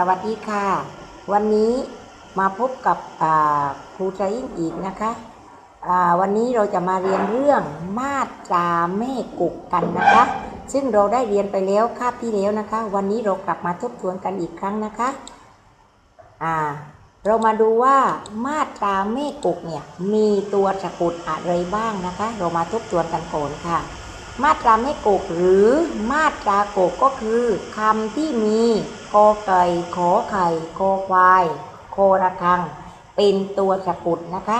สวัสดีค่ะ วันนี้มาพบกับครูใจยิ่งอีกนะคะวันนี้เราจะมาเรียนเรื่องมาตราแม่กุกกันนะคะ ซึ่งเราได้เรียนไปแล้วคาบที่แล้วนะคะ วันนี้เรากลับมาทบทวนกันอีกครั้งนะคะเรามาดูว่ามาตราแม่กุกเนี่ยมีตัวสะกดอะไรบ้างนะคะ เรามาทบทวนกันก่อนค่ะ มาตราไม่โกกหรือมาตราโกกก็คือคำที่มีกอไก่ขอไข่คอควายโคระคัง เป็นตัวสะกดนะคะ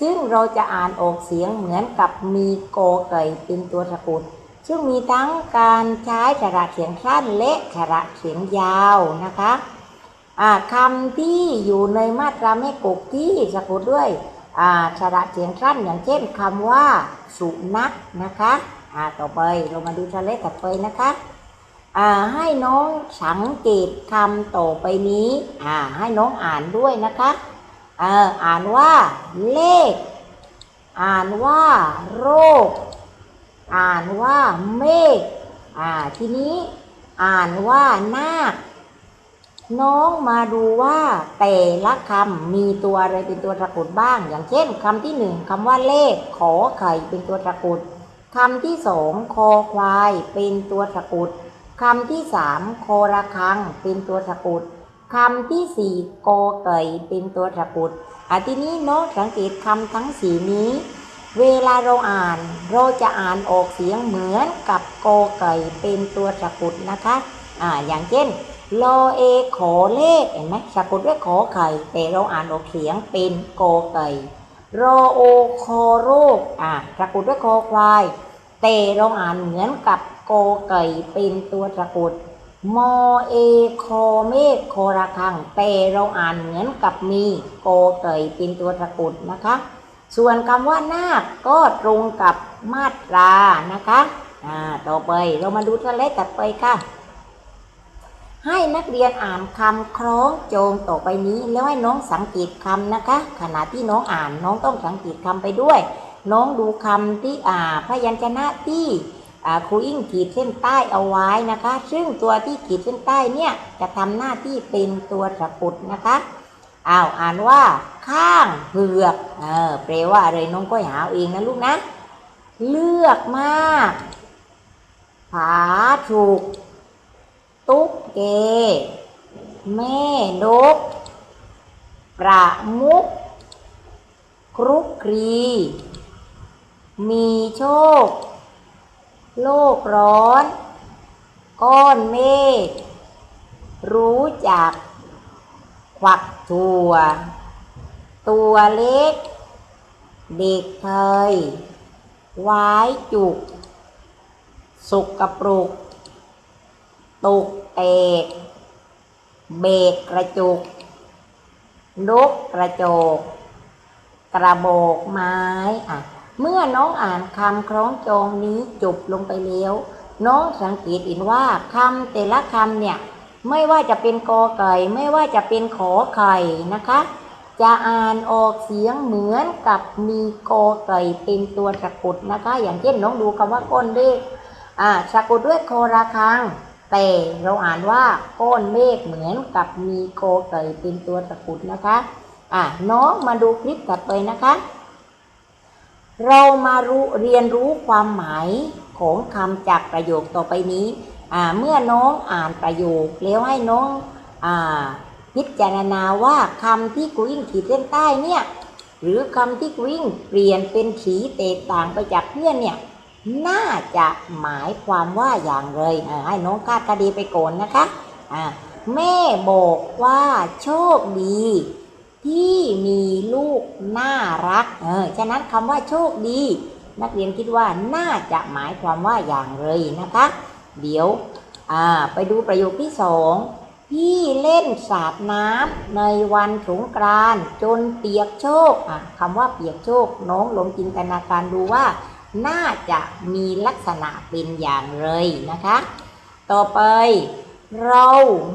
ซึ่งเราจะอ่านออกเสียงเหมือนกับมีกอไก่เป็นตัวสะกดซึ่งมีทั้งการใช้สระเสียงสั้นและสระเสียงยาวนะคะคำที่อยู่ในมาตราแม่กกที่สะกดด้วยอ่าสระเสียงสั้นอย่างเช่นคำว่าสุนัขนะคะ อ่าต่อไปเรามาดูทะเลถัดไปนะคะอ่าให้น้องสังเกตคำต่อไปนี้อ่าให้น้องอ่านด้วยนะคะเอ่ออ่านว่าเลข อ่านว่าโรค อ่านว่าเมฆอ่าทีนี้อ่านว่านาคน้องมาดูว่าแต่ละคำมีตัวอะไรเป็นตัวสะกดบ้าง อย่างเช่นคำที่หนึ่งคำว่าเลขขอไข่เป็นตัวสะกด คำที่สองคอควายเป็นตัวสะกดคำที่สามคอระคังเป็นตัวสะกดคำที่สี่กอไก่เป็นตัวสะกดอะทีนี้น้องสังเกตคำทั้งสี่นี้ เวลาเราอ่านเราจะอ่านออกเสียงเหมือนกับกอไก่เป็นตัวสะกดนะคะอ่าอย่างเช่นลอเอขอเลขเห็นไหมสะกดด้วยขอไข่แต่เราอ่านออกเสียงเป็นกอไก่ รอโอคอโรคอ่าสะกดด้วยคอควาย แต่เราอ่านเหมือนกับกอไก่เป็นตัวสะกดมอเอคอเมฆคอระคังแต่เราอ่านเหมือนกับมีโกอไก่เป็นตัวสะกดนะคะ ส่วนคำว่านาคก็ตรงกับมาตรานะคะอ่าต่อไปเรามาดูทะเลตัดไปค่ะ ให้นักเรียนอ่านคำคล้องโจงต่อไปนี้ แล้วให้น้องสังเกตคำนะคะ ขณะที่น้องอ่านน้องต้องสังเกตคำไปด้วย น้องดูคำที่อ่าพยัญชนะที่ครูอิงขีดเส้นใต้เอาไว้นะคะ ซึ่งตัวที่ขีดเส้นใต้เนี่ยจะทำหน้าที่เป็นตัวสะกดนะคะอ้าวอ่านว่าข้างเผือกเออแปลว่าอะไรน้องก็หาเอาเองนะลูกนะ เลือกมากผาถูก ตุ๊กเก แม่นก ประมุก ครุกครี มีโชค โลกร้อน ก้อนเมฆ รู้จักควักถั่ว ตัวเล็ก เด็กเคยไว้จุก สุกกระปรุก ตุกเตกเบกกระจุกนกกระโจก กระโบกไม้อะเมื่อน้องอ่านคำคล้องจองนี้จบลงไปแล้ว น้องสังเกตเห็นว่าคำแต่ละคำเนี่ย ไม่ว่าจะเป็นกอไก่ ไม่ว่าจะเป็นขอไข่นะคะ จะอ่านออกเสียงเหมือนกับมีกอไก่เป็นตัวสะกดนะคะ อย่างเช่นน้องดูคำว่าก้นเลขอ่าสะกดด้วยโคราคัง แต่เราอ่านว่าก้อนเมฆเหมือนกับมีโกไก่เป็นตัวสะกดนะคะ อะน้องมาดูคลิปถัดไปนะคะ เรามารู้เรียนรู้ความหมายของคำจากประโยคต่อไปนี้ อ่าเมื่อน้องอ่านประโยคแล้วให้น้องอ่าพิจารณาว่าคำที่กูยิ่งขีดเส้นใต้เนี่ยหรือคำที่กูยิ่งเปลี่ยนเป็นสีแตกต่างไปจากเพื่อนเนี่ย น่าจะหมายความว่าอย่างไรอ่าให้น้องคาดคะเนไปโกนนะคะอ่าแม่บอกว่าโชคดี ที่มีลูกน่ารัก เออ ฉะนั้นคำว่าโชคดี นักเรียนคิดว่าน่าจะหมายความว่าอย่างไรนะคะ เดี๋ยวไปดูประโยคที่สองพี่เล่นสาดน้ำในวันสงกรานจนเปียกโชกคำว่าเปียกโชกน้องลองจินตนาการดูว่า น่าจะมีลักษณะเป็นอย่างไรนะคะ ต่อไป เรา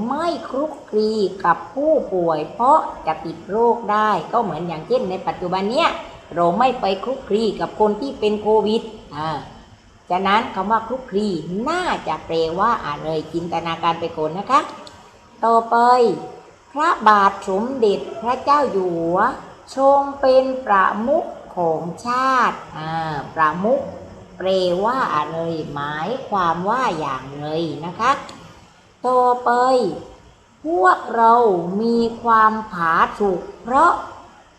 ไม่คลุกคลีกับผู้ป่วย เพราะจะติดโรคได้ก็เหมือนอย่างเช่นในปัจจุบันเนี้ยเราไม่ไปคลุกคลีกับคนที่เป็นโควิดอ่าฉะนั้นคำว่าคลุกคลีน่าจะแปลว่าอะไรจินตนาการไปก่อนนะคะ ต่อไป พระบาทสมเด็จพระเจ้าอยู่หัวทรงเป็นประมุข ของชาติอ่าประมุขแปลว่าอะไรหมายความว่าอย่างไรนะคะต่อไป พวกเรามีความผาสุกเพราะ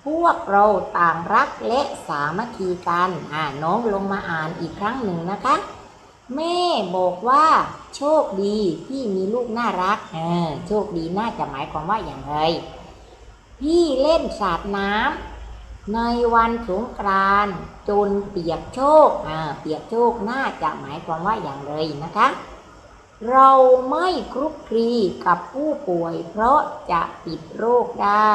พวกเราต่างรักและสามัคคีกันอ่าน้องลงมาอ่านอีกครั้งหนึ่งนะคะ แม่บอกว่า โชคดีที่มีลูกน่ารักเออโชคดีน่าจะหมายความว่าอย่างไร พี่เล่นสาดน้ำ ในวันสงกรานจนเปียกโชกอ่าเปียกโชกน่าจะหมายความว่าอย่างไรนะคะ เราไม่คลุกคลีกับผู้ป่วย เพราะจะติดโรคได้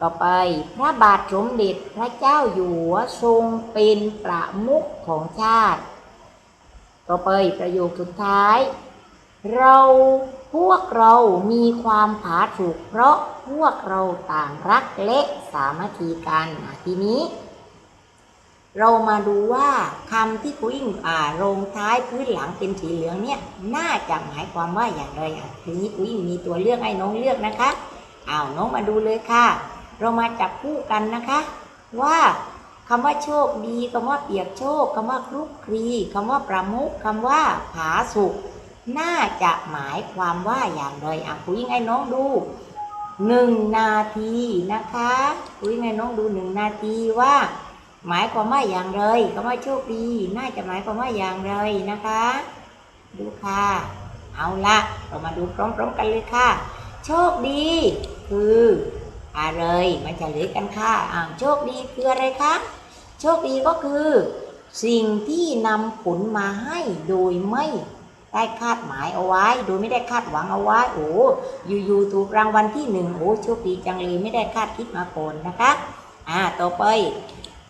ต่อไปพระบาทสมเด็จพระเจ้าอยู่หัวทรงเป็นประมุขของชาติ ต่อไปประโยคสุดท้าย เรา พวกเรามีความผาสุกเพราะพวกเราต่างรักและสามัคคีกันทีนี้ เรามาดูว่าคำที่คุยงอ่าลงท้ายพื้นหลังเป็นสีเหลืองเนี่ยน่าจะหมายความว่าอย่างไรอะทีนี้คุยงมีตัวเลือกให้น้องเลือกนะคะอ้าวน้องมาดูเลยค่ะ เรามาจับคู่กันนะคะ ว่าคำว่าโชคดีคำว่าเปียกโชคคำว่าคลุกคลีคำว่าประมุขคำว่าผาสุก น่าจะหมายความว่าอย่างไรอะคุยไงน้องดูหนึ่งนาทีนะคะคุยไงน้องดูหนึ่งนาทีว่า หมายความว่าอย่างไรคำว่าโชคดีน่าจะหมายความว่าอย่างไรนะคะ ดูค่ะ เอาละเรามาดูพร้อมๆกันเลยค่ะ โชคดี คืออะไรมาเฉลยกันค่ะอ้าโชคดีคืออะไรคะโชคดีก็คือ สิ่งที่นำผลมาให้โดยไม่ ได้คาดหมายเอาไว้ โดยไม่ได้คาดหวังเอาไว้ โอ้อยู่ๆถูกรางวัลที่หนึ่งโอ้โชคดีจังเลยไม่ได้คาดคิดมาก่อนนะคะ อ่า ต่อไป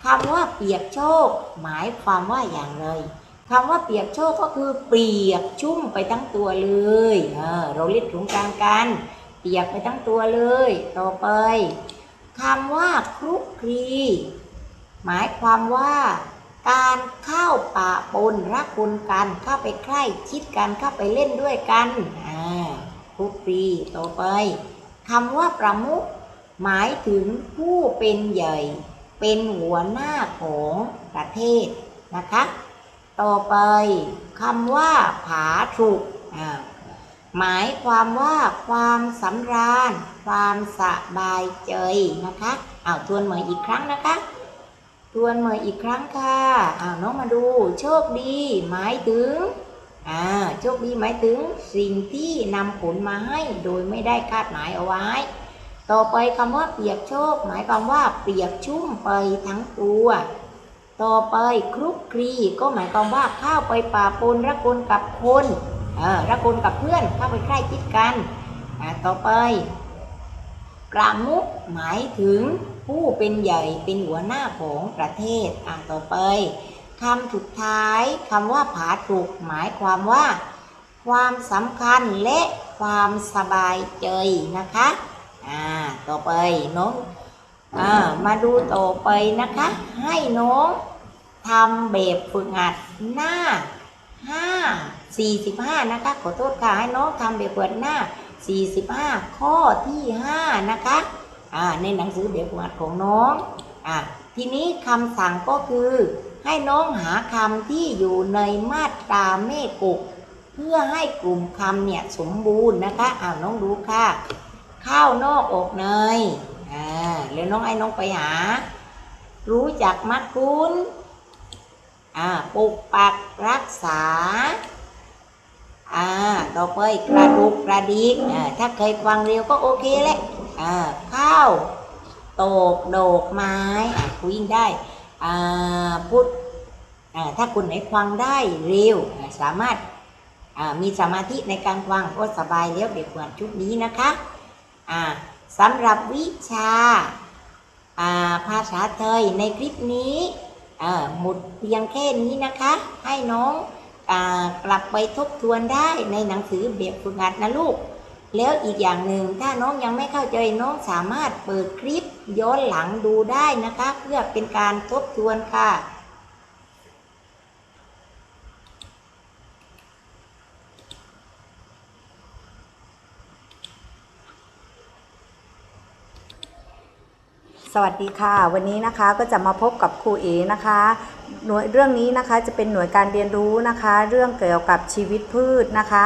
คำว่าเปียกโชค หมายความว่าอย่างไรคำว่าเปียกโชคก็คือเปียกชุ่มไปทั้งตัวเลยเออเราเรียกถุงกลางกัน เปียกไปทั้งตัวเลย ต่อไปคำว่าคลุกคลีหมายความว่า การเข้าป่าปนรักคนกันเข้าไปใกล้ชิดกันเข้าไปเล่นด้วยกันอ่าคลุกคลีต่อไปคำว่าประมุขหมายถึงผู้เป็นใหญ่ เป็นหัวหน้าของประเทศนะคะ ต่อไปคำว่าผาสุกหมายความว่าความสำราญ ความสบายใจนะคะอ้าวทวนเหมือนอีกครั้งนะคะ ทวนเหมืออีกครั้งค่ะอ้าวน้องมาดู โชคดีหมายถึงอ่าโชคดีหมายถึงสิ่งที่นำผลมาให้โดยไม่ได้คาดหมายเอาไว้ ต่อไปคำว่าเปียกโชค หมายความว่าเปียกชุ่มไปทั้งตัว ต่อไปคลุกคลีก็หมายความว่าเข้าไปป่าปนรักคนกับคนเออรักคนกับเพื่อนเข้าไปใกล้ชิดกันอ่าต่อไปประมุขหมายถึง ผู้เป็นใหญ่เป็นหัวหน้าของประเทศอ่าต่อไปคำสุดท้ายคำว่าผาสุกหมายความว่า ความสำคัญและความสบายใจนะคะอ่าต่อไปน้องอ่ามาดูต่อไปนะคะ ให้น้องทำแบบฝึกหัดหน้า5 45นะคะ ขอโทษค่ะให้น้องทำแบบฝึกหัดหน้า45ข้อที่5นะคะ อ่าในหนังสือแบบฝึกหัดของน้องอ่าทีนี้คำสั่งก็คือให้น้องหาคำที่อยู่ในมาตราเมฆกเพื่อให้กลุ่มคำเนี่ยสมบูรณ์นะคะอ้าน้องดูค่ะ ข้าวนอกอกเนยอ่าแล้วน้องไอ้น้องไปหา รู้จักมัดคุณอ่าปกปักรักษาอ่าต่อไปกระดุกกระดิกอ่าถ้าเคยฟังเร็วก็โอเคแหละ อ่าข้าวโตกโดกไม้อ่าคุยงได้อ่าพูดอ่าถ้าคุณไหนฟังได้เร็วสามารถอ่ามีสมาธิในการฟังก็สบายแล้วเด็กเหมือนชุดนี้นะคะอ่าสำหรับวิชาอ่าภาษาไทยในคลิปนี้อ่าหมดเพียงแค่นี้นะคะ ให้น้องอกลับไปทบทวนได้ในหนังสือแบบฝึกหัดนะลูก แล้วอีกอย่างหนึ่งถ้าน้องยังไม่เข้าใจน้องสามารถเปิดคลิปย้อนหลังดูได้นะคะ เพื่อเป็นการทบทวนค่ะ สวัสดีค่ะ วันนี้นะคะก็จะมาพบกับครูเอนะคะหน่วยเรื่องนี้นะคะจะเป็นหน่วยการเรียนรู้นะคะ เรื่องเกี่ยวกับชีวิตพืชนะคะ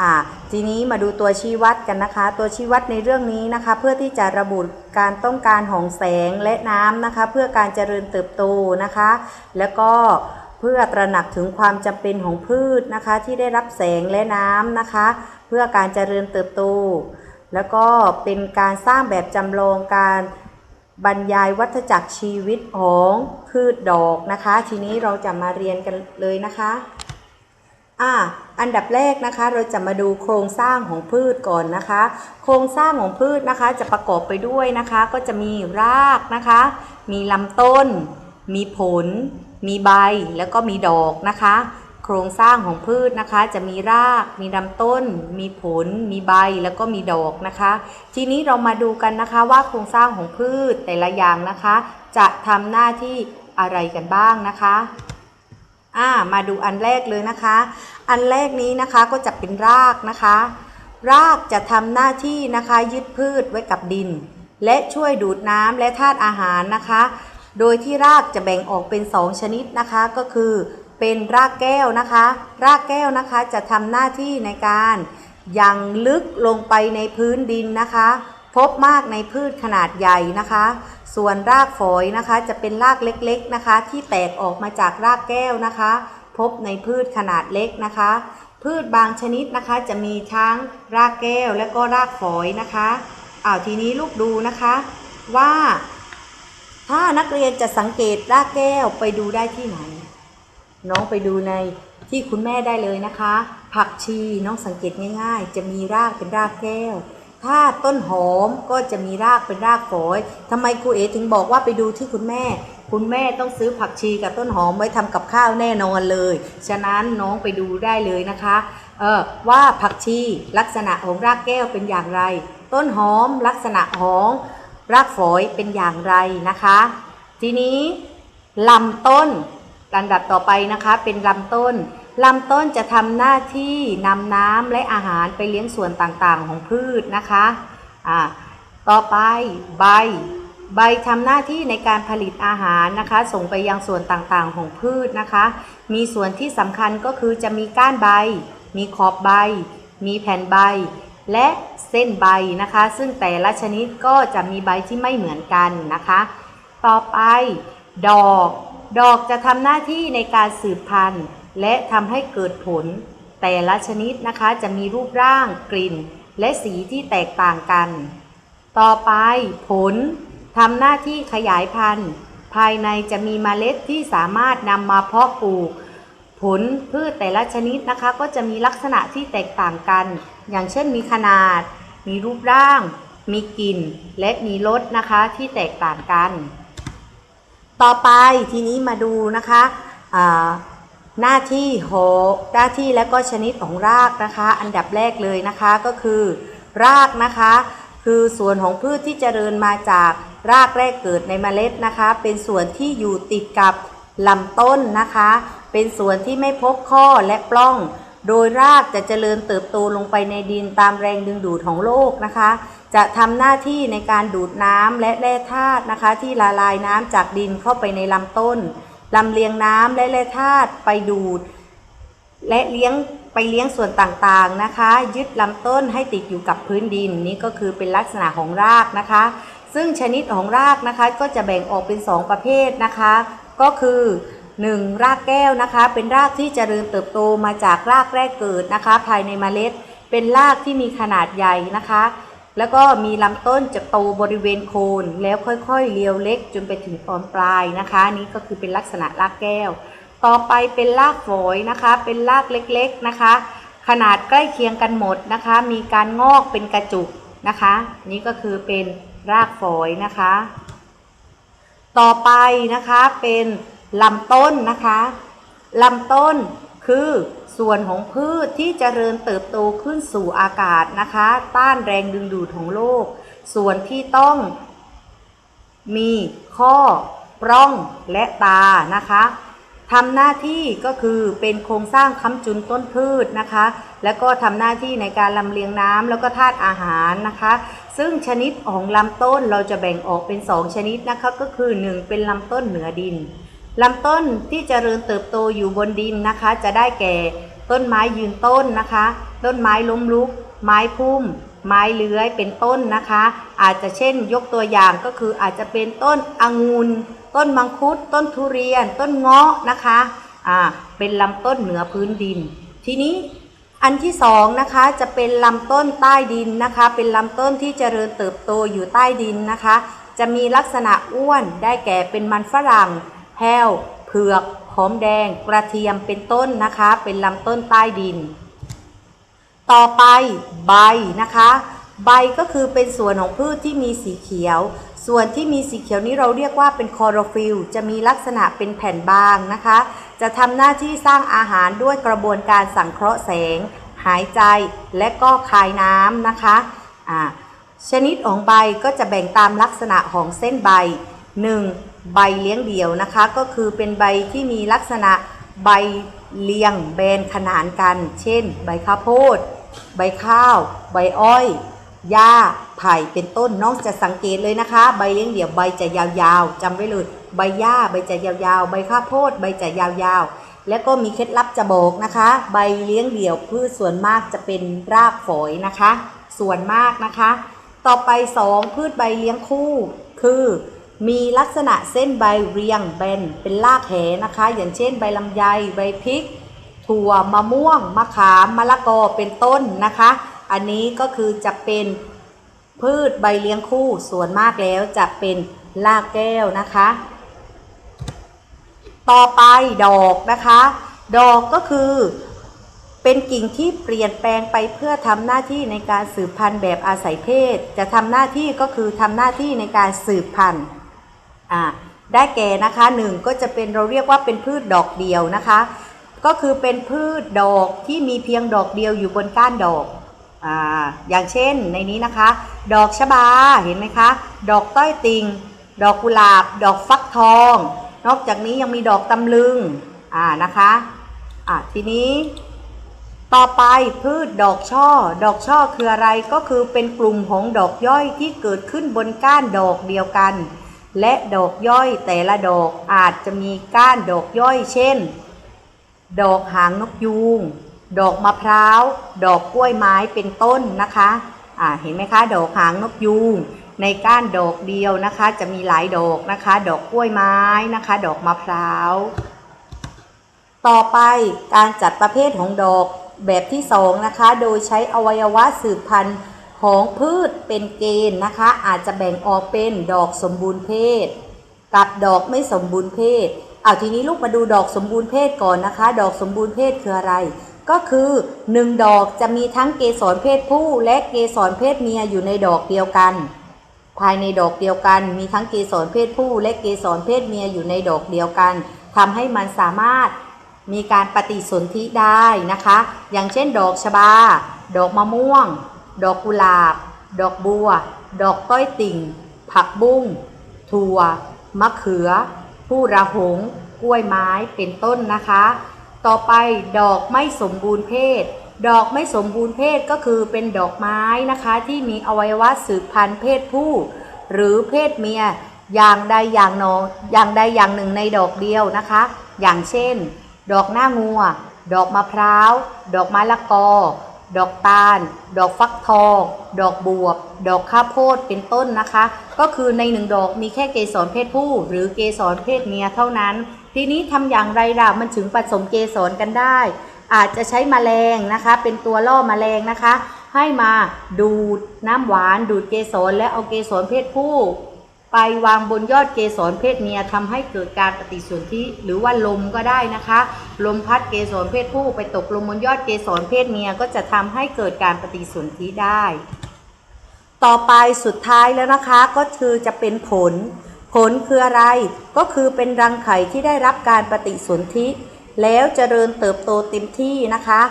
อ่าทีนี้มาดูตัวชี้วัดกันนะคะ ตัวชี้วัดในเรื่องนี้นะคะ เพื่อที่จะระบุการต้องการของแสงและน้ำนะคะ เพื่อการเจริญเติบโตนะคะ แล้วก็เพื่อตระหนักถึงความจำเป็นของพืชนะคะ ที่ได้รับแสงและน้ำนะคะ เพื่อการเจริญเติบโต แล้วก็เป็นการสร้างแบบจำลองการบรรยายวัฏจักรชีวิตของพืชดอกนะคะ ทีนี้เราจะมาเรียนกันเลยนะคะ อ่าอันดับแรกนะคะเราจะมาดูโครงสร้างของพืชก่อนนะคะ โครงสร้างของพืชนะคะจะประกอบไปด้วยนะคะ ก็จะมีรากนะคะ มีลำต้น มีผล มีใบแล้วก็มีดอกนะคะ โครงสร้างของพืชนะคะ จะมีราก มีลำต้น มีผล มีใบแล้วก็มีดอกนะคะ ทีนี้เรามาดูกันนะคะว่าโครงสร้างของพืชแต่ละอย่างนะคะ จะทำหน้าที่อะไรกันบ้างนะคะ อ่ามาดูอันแรกเลยนะคะ อันแรกนี้นะคะก็จะเป็นรากนะคะ รากจะทำหน้าที่นะคะยึดพืชไว้กับดิน และช่วยดูดน้ำและธาตุอาหารนะคะ โดยที่รากจะแบ่งออกเป็น 2 ชนิดนะคะก็คือเป็นรากแก้วนะคะ รากแก้วนะคะจะทำหน้าที่ในการยังลึกลงไปในพื้นดินนะคะ พบมากในพืชขนาดใหญ่นะคะ ส่วนรากฝอยนะคะจะเป็นรากเล็กๆนะคะ ที่แตกออกมาจากรากแก้วนะคะ พบในพืชขนาดเล็กนะคะ พืชบางชนิดนะคะจะมีทั้งรากแก้วและก็รากฝอยนะคะอ้าวทีนี้ลูกดูนะคะว่า ถ้านักเรียนจะสังเกตรากแก้วไปดูได้ที่ไหน น้องไปดูในที่คุณแม่ได้เลยนะคะ ผักชีน้องสังเกตง่าย ๆ จะมีรากเป็นรากแก้ว ถ้าต้นหอมก็จะมีรากเป็นรากฝอยทำไมครูเอ๋ถึงบอกว่าไปดูที่คุณแม่ คุณแม่ต้องซื้อผักชีกับต้นหอมไว้ทำกับข้าวแน่นอนเลย ฉะนั้นน้องไปดูได้เลยนะคะเออว่าผักชีลักษณะของรากแก้วเป็นอย่างไร ต้นหอมลักษณะของรากฝอยเป็นอย่างไรนะคะ ทีนี้ลำต้นลำดับต่อไปนะคะเป็นลำต้น ลำต้นจะทำหน้าที่นำน้ำและอาหารไปเลี้ยงส่วนต่างๆของพืชนะคะอ่าต่อไปใบ ใบทำหน้าที่ในการผลิตอาหารนะคะ ส่งไปยังส่วนต่างๆของพืชนะคะ มีส่วนที่สำคัญก็คือจะมีก้านใบ มีขอบใบ มีแผ่นใบ และเส้นใบนะคะ ซึ่งแต่ละชนิดก็จะมีใบที่ไม่เหมือนกันนะคะ ต่อไป ดอก ดอกจะทำหน้าที่ในการสืบพันธุ์ และทำให้เกิดผล แต่ละชนิดนะคะจะมีรูปร่างกลิ่น และสีที่แตกต่างกัน ต่อไปผลทำหน้าที่ขยายพันธุ์ ภายในจะมีเมล็ดที่สามารถนำมาเพาะปลูก ผลพืชแต่ละชนิดนะคะก็จะมีลักษณะที่แตกต่างกัน อย่างเช่นมีขนาด มีรูปร่าง มีกลิ่น และมีรสนะคะที่แตกต่างกัน ต่อไปทีนี้มาดูนะคะอ่า หน้าที่โหหน้าที่และก็ชนิดของรากนะคะ อันดับแรกเลยนะคะก็คือ รากนะคะ คือส่วนของพืชที่เจริญมาจากรากแรกเกิดในเมล็ดนะคะ เป็นส่วนที่อยู่ติดกับลำต้นนะคะ เป็นส่วนที่ไม่พบข้อและปล้อง โดยรากจะเจริญเติบโตลงไปในดินตามแรงดึงดูดของโลกนะคะ จะทำหน้าที่ในการดูดน้ำและแร่ธาตุนะคะ ที่ละลายน้ำจากดินเข้าไปในลำต้น ลำเลียงน้ำและแร่ธาตุไปดูด และเลี้ยงไปเลี้ยงส่วนต่างๆนะคะ ยึดลำต้นให้ติดอยู่กับพื้นดินนี่ก็คือเป็นลักษณะของรากนะคะ ซึ่งชนิดของรากนะคะก็จะแบ่งออกเป็น 2 ประเภทนะคะ ก็คือ 1. รากแก้วนะคะ เป็นรากที่เจริญเติบโตมาจากรากแรกเกิดนะคะ ภายในเมล็ด เป็นรากที่มีขนาดใหญ่นะคะ แล้วก็มีลำต้นจะโตบริเวณโคนแล้วค่อยๆเลียวเล็กจนไปถึงตอนปลายนะคะ นี่ก็คือเป็นลักษณะรากแก้ว ต่อไปเป็นรากฝอยนะคะ เป็นรากเล็กๆนะคะ ขนาดใกล้เคียงกันหมดนะคะ มีการงอกเป็นกระจุกนะคะ นี่ก็คือเป็นรากฝอยนะคะ ต่อไปนะคะเป็นลำต้นนะคะลำต้นคือ ส่วนของพืชที่เจริญเติบโตขึ้นสู่อากาศนะคะ ต้านแรงดึงดูดของโลก ส่วนที่ต้องมีข้อปล้องและตานะคะทำหน้าที่ก็คือเป็นโครงสร้างค้ำจุนต้นพืชนะคะ แล้วก็ทำหน้าที่ในการลำเลียงน้ำแล้วก็ธาตุอาหารนะคะ ซึ่งชนิดของลำต้นเราจะแบ่งออกเป็น 2 ชนิดนะคะ ก็คือ 1 เป็นลำต้นเหนือดิน ลำต้นที่เจริญเติบโตอยู่บนดินนะคะ จะได้แก่ ต้นไม้ยืนต้นนะคะ ต้นไม้ล้มลุก ไม้พุ่ม ไม้เลื้อยเป็นต้นนะคะ อาจจะเช่นยกตัวอย่างก็คืออาจจะเป็นต้นองุ่นต้นมังคุด ต้นทุเรียน ต้นเงาะนะคะอ่าเป็นลำต้นเหนือพื้นดิน ทีนี้อันที่สองนะคะจะเป็นลำต้นใต้ดินนะคะ เป็นลำต้นที่เจริญเติบโตอยู่ใต้ดินนะคะ จะมีลักษณะอ้วนได้แก่เป็นมันฝรั่ง แห้ว เผือก หอมแดง กระเทียมเป็นต้นนะคะ เป็นลำต้นใต้ดิน ต่อไปใบนะคะ ใบก็คือเป็นส่วนของพืชที่มีสีเขียว ส่วนที่มีสีเขียวนี้เราเรียกว่าเป็นคลอโรฟิลจะมีลักษณะเป็นแผ่นบางนะคะ จะทำหน้าที่สร้างอาหารด้วยกระบวนการสังเคราะห์แสง หายใจและก็คายน้ำนะคะอ่าชนิดของใบก็จะแบ่งตามลักษณะของเส้นใบ 1. ใบเลี้ยงเดี่ยวนะคะ ก็คือเป็นใบที่มีลักษณะใบเรียงแบนขนานกัน เช่น ใบข้าวโพด ใบข้าว ใบอ้อยหญ้าไผ่เป็นต้นน้องจะสังเกตเลยนะคะ ใบเลี้ยงเดี่ยวใบจะยาวๆจำไว้เลยใบหญ้าใบจะยาวๆ ใบข้าวโพด ใบจะยาวๆ แล้วก็มีเคล็ดลับจะบอกนะคะ ใบเลี้ยงเดี่ยวพืชส่วนมากจะเป็นรากฝอยนะคะ ส่วนมากนะคะ ต่อไป 2 พืชใบเลี้ยงคู่ คือ มีลักษณะเส้นใบเรียงแบนเป็นรากแหนะคะ อย่างเช่นใบลำไยใบพริก ถั่วมะม่วง มะขามมะละกอเป็นต้นนะคะ อันนี้ก็คือจะเป็นพืชใบเลี้ยงคู่ส่วนมากแล้วจะเป็นรากแก้วนะคะ ต่อไปดอกนะคะ ดอกก็คือเป็นกิ่งที่เปลี่ยนแปลงไปเพื่อทำหน้าที่ในการสืบพันธุ์แบบอาศัยเพศ จะทำหน้าที่ก็คือทำหน้าที่ในการสืบพันธุ์ อ่าได้แก่นะคะหนึ่งก็จะเป็นเราเรียกว่าเป็นพืชดอกเดียวนะคะ ก็คือเป็นพืชดอกที่มีเพียงดอกเดียวอยู่บนก้านดอกอ่าอย่างเช่นในนี้นะคะ ดอกชบาเห็นไหมคะ ดอกต้อยติง ดอกกุหลาบ ดอกฟักทอง นอกจากนี้ยังมีดอกตำลึงอ่านะคะอ่าทีนี้ต่อไปพืชดอกช่อ ดอกช่อคืออะไรก็คือเป็นกลุ่มของดอกย่อยที่เกิดขึ้นบนก้านดอกเดียวกัน และดอกย่อยแต่ละดอกอาจจะมีก้านดอกย่อยเช่น ดอกหางนกยูง ดอกมะพร้าว ดอกกล้วยไม้เป็นต้นนะคะอ่าเห็นไหมคะ ดอกหางนกยูง ในก้านดอกเดียวนะคะ จะมีหลายดอกนะคะ ดอกกล้วยไม้นะคะ ดอกมะพร้าว ต่อไปการจัดประเภทของดอกแบบที่สองนะคะ โดยใช้อวัยวะสืบพันธุ์ ของพืชเป็นเกณฑ์นะคะ อาจจะแบ่งออกเป็นดอกสมบูรณ์เพศ กับดอกไม่สมบูรณ์เพศเอาทีนี้ลูกมาดูดอกสมบูรณ์เพศก่อนนะคะ ดอกสมบูรณ์เพศคืออะไร ก็คือหนึ่งดอกจะมีทั้งเกสรเพศผู้และเกสรเพศเมียอยู่ในดอกเดียวกัน ภายในดอกเดียวกัน มีทั้งเกสรเพศผู้และเกสรเพศเมียอยู่ในดอกเดียวกันทำให้มันสามารถมีการปฏิสนธิได้นะคะ อย่างเช่นดอกชบา ดอกมะม่วง ดอกกุหลาบ ดอกบัว ดอกต้อยติ่ง ผักบุ้ง ถั่ว มะเขือ ผู้ระหง กล้วยไม้เป็นต้นนะคะ ต่อไปดอกไม่สมบูรณ์เพศ ดอกไม่สมบูรณ์เพศก็คือเป็นดอกไม้นะคะ ที่มีอวัยวะสืบพันธุ์เพศผู้ หรือเพศเมียอย่างใดอย่างหนองอย่างใดอย่างหนึ่งในดอกเดียวนะคะ อย่างเช่น ดอกหน้างัว ดอกมะพร้าว ดอกมะละกอ ดอกตาล ดอกฟักทอง ดอกบวบ ดอกข้าวโพดเป็นต้นนะคะ ก็คือในหนึ่งดอกมีแค่เกสรเพศผู้ หรือเกสรเพศเมียเท่านั้น ทีนี้ทำอย่างไรล่ะมันถึงผสมเกสรกันได้ อาจจะใช้แมลงนะคะ เป็นตัวล่อแมลงนะคะ ให้มาดูดน้ำหวาน ดูดเกสรและเอาเกสรเพศผู้ ไปวางบนยอดเกสรเพศเมียทำให้เกิดการปฏิสนธิหรือว่าลมก็ได้นะคะ ลมพัดเกสรเพศผู้ไปตกลงบนยอดเกสรเพศเมียก็จะทำให้เกิดการปฏิสนธิได้ ต่อไปสุดท้ายแล้วนะคะก็คือจะเป็นผล ผลคืออะไร ก็คือเป็นรังไข่ที่ได้รับการปฏิสนธิ แล้วเจริญเติบโตเต็มที่นะคะ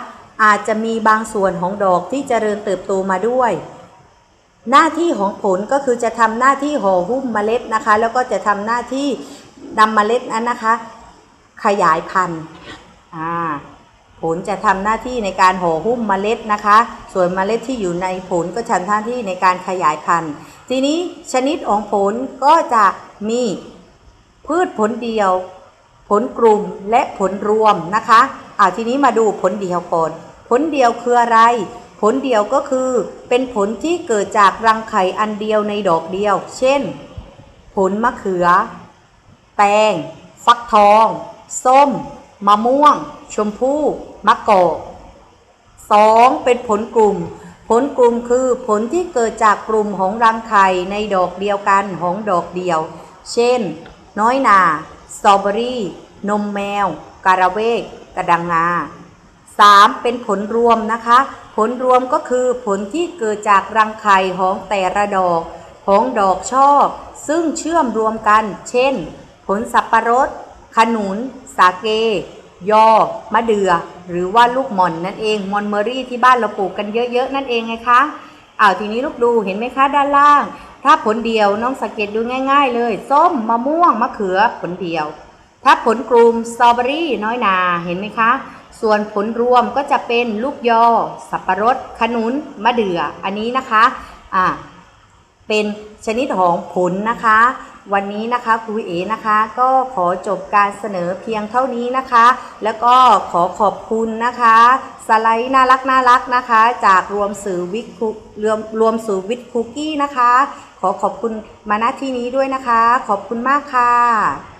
อาจจะมีบางส่วนของดอกที่เจริญเติบโตมาด้วย หน้าที่ของผลก็คือจะทำหน้าที่ห่อหุ้มเมล็ดนะคะ แล้วก็จะทำหน้าที่นำเมล็ดนั้นนะคะ ขยายพันธุ์อ่าผลจะทำหน้าที่ในการห่อหุ้มเมล็ดนะคะ ส่วนเมล็ดที่อยู่ในผลก็ทำหน้าที่ในการขยายพันธุ์ ทีนี้ชนิดของผลก็จะมีพืชผลเดียว ผลกลุ่มและผลรวมนะคะอ่าทีนี้มาดูผลเดียวก่อนผลเดียวคืออะไร ผลเดียวก็คือ เป็นผลที่เกิดจากรังไข่อันเดียวในดอกเดียว เช่น ผลมะเขือ แตง ฟักทอง ส้ม มะม่วง ชมพู่มะกอกสองเป็นผลกลุ่ม ผลกลุ่มคือผลที่เกิดจากกลุ่มของรังไข่ในดอกเดียวกันของดอกเดียว เช่น น้อยนาสตรอเบอรี่ นมแมว การะเวกกระดังงา 3. เป็นผลรวมนะคะ ผลรวมก็คือผลที่เกิดจากรังไข่ของแต่ละดอก ของดอกช่อ ซึ่งเชื่อมรวมกัน เช่น ผลสับประรด ขนุน สาเก ยอ มะเดือ่อ หรือว่าลูกหม่อนนั่นเอง มอนเมอรี่ที่บ้านเราปลูกกันเยอะๆ นั่นเองไงคะอ้าวทีนี้ลูกดูเห็นไหมคะด้านล่าง ถ้าผลเดียวน้องสังเกตดูง่าย ๆ เลย ส้มมะม่วงมะเขือผลเดียว ถ้าผลกลุ่มสตรอเบอรี่น้อยนาเห็นไหมคะ ส่วนผลรวมก็จะเป็นลูกยอ สับประรด ขนุน มะเดื่อ อันนี้นะคะอ่าเป็นชนิดของผลนะคะ วันนี้นะคะครูเอนะคะ ก็ขอจบการเสนอเพียงเท่านี้นะคะ แล้วก็ขอขอบคุณนะคะ สไลด์น่ารักน่ารักนะคะ จากรวมสื่อวิทย์คุรวมรวมสื่อวิทย์คุกกี้นะคะ ขอขอบคุณมาณที่นี้ด้วยนะคะ ขอบคุณมากค่ะ